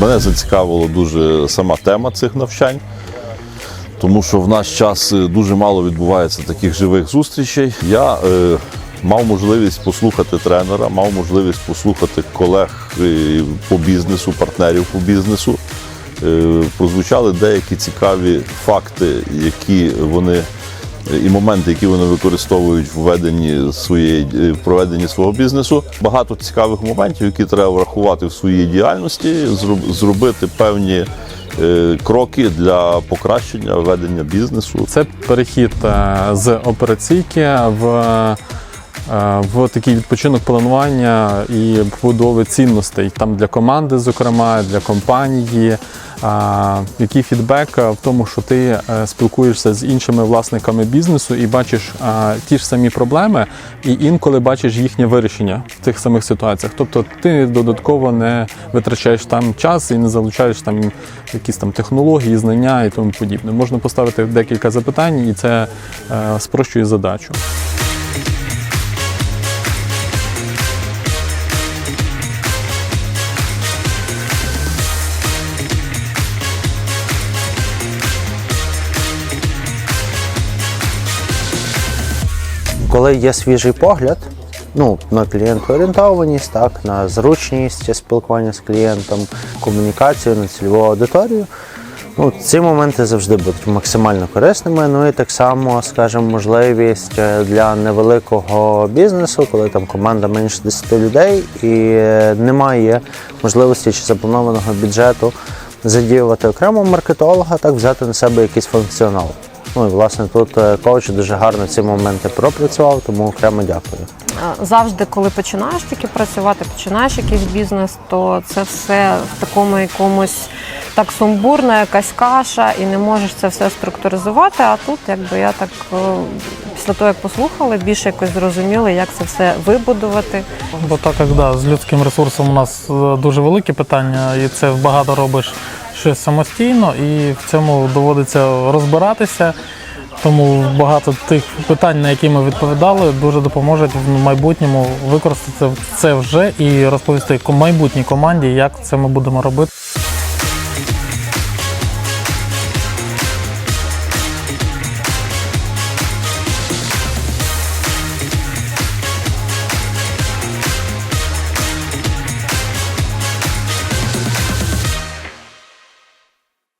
Мене зацікавила дуже сама тема цих навчань, тому що в наш час е, дуже мало відбувається таких живих зустрічей. Я е, мав можливість послухати тренера, мав можливість послухати колег е, по бізнесу, партнерів по бізнесу. Е, прозвучали деякі цікаві факти, які вони і моменти, які вони використовують в веденні своєї в проведенні свого бізнесу. Багато цікавих моментів, які треба врахувати в своїй діяльності, зроб- зробити певні е, кроки для покращення ведення бізнесу. Це перехід е, з операційки в, е, в такий відпочинок планування і побудови цінностей там для команди, зокрема, для компанії. Який фідбек в тому, що ти е, спілкуєшся з іншими власниками бізнесу і бачиш ті ж самі проблеми, і інколи бачиш їхнє вирішення в тих самих ситуаціях. Тобто ти додатково не витрачаєш там час і не залучаєш там якісь там технології, знання і тому подібне. Можна поставити декілька запитань, і це е, спрощує задачу. Коли є свіжий погляд, ну, на клієнтоорієнтованість, так, на зручність спілкування з клієнтом, комунікацію на цільову аудиторію. Ну, ці моменти завжди будуть максимально корисними. Ну і так само, скажімо, можливість е, для невеликого бізнесу, коли там команда менше 10 людей і е, немає можливості чи запланованого бюджету задіювати окремо маркетолога, так взяти на себе якийсь функціонал. Ну і власне тут е, коуч дуже гарно ці моменти пропрацював, тому окремо дякую. Завжди, коли починаєш таки працювати, починаєш якийсь бізнес, то це все в такому якомусь так сумбурно, якась каша, і не можеш це все структуризувати. А тут, якби я так після того, як послухала, більше якось зрозуміла, як це все вибудувати. Бо так як да, з людським ресурсом у нас е, дуже велике питання, і це багато робиш щось самостійно, і в цьому доводиться розбиратися. Тому багато тих питань, на які ми відповідали, дуже допоможуть в майбутньому використати це вже і розповісти майбутній команді, як це ми будемо робити.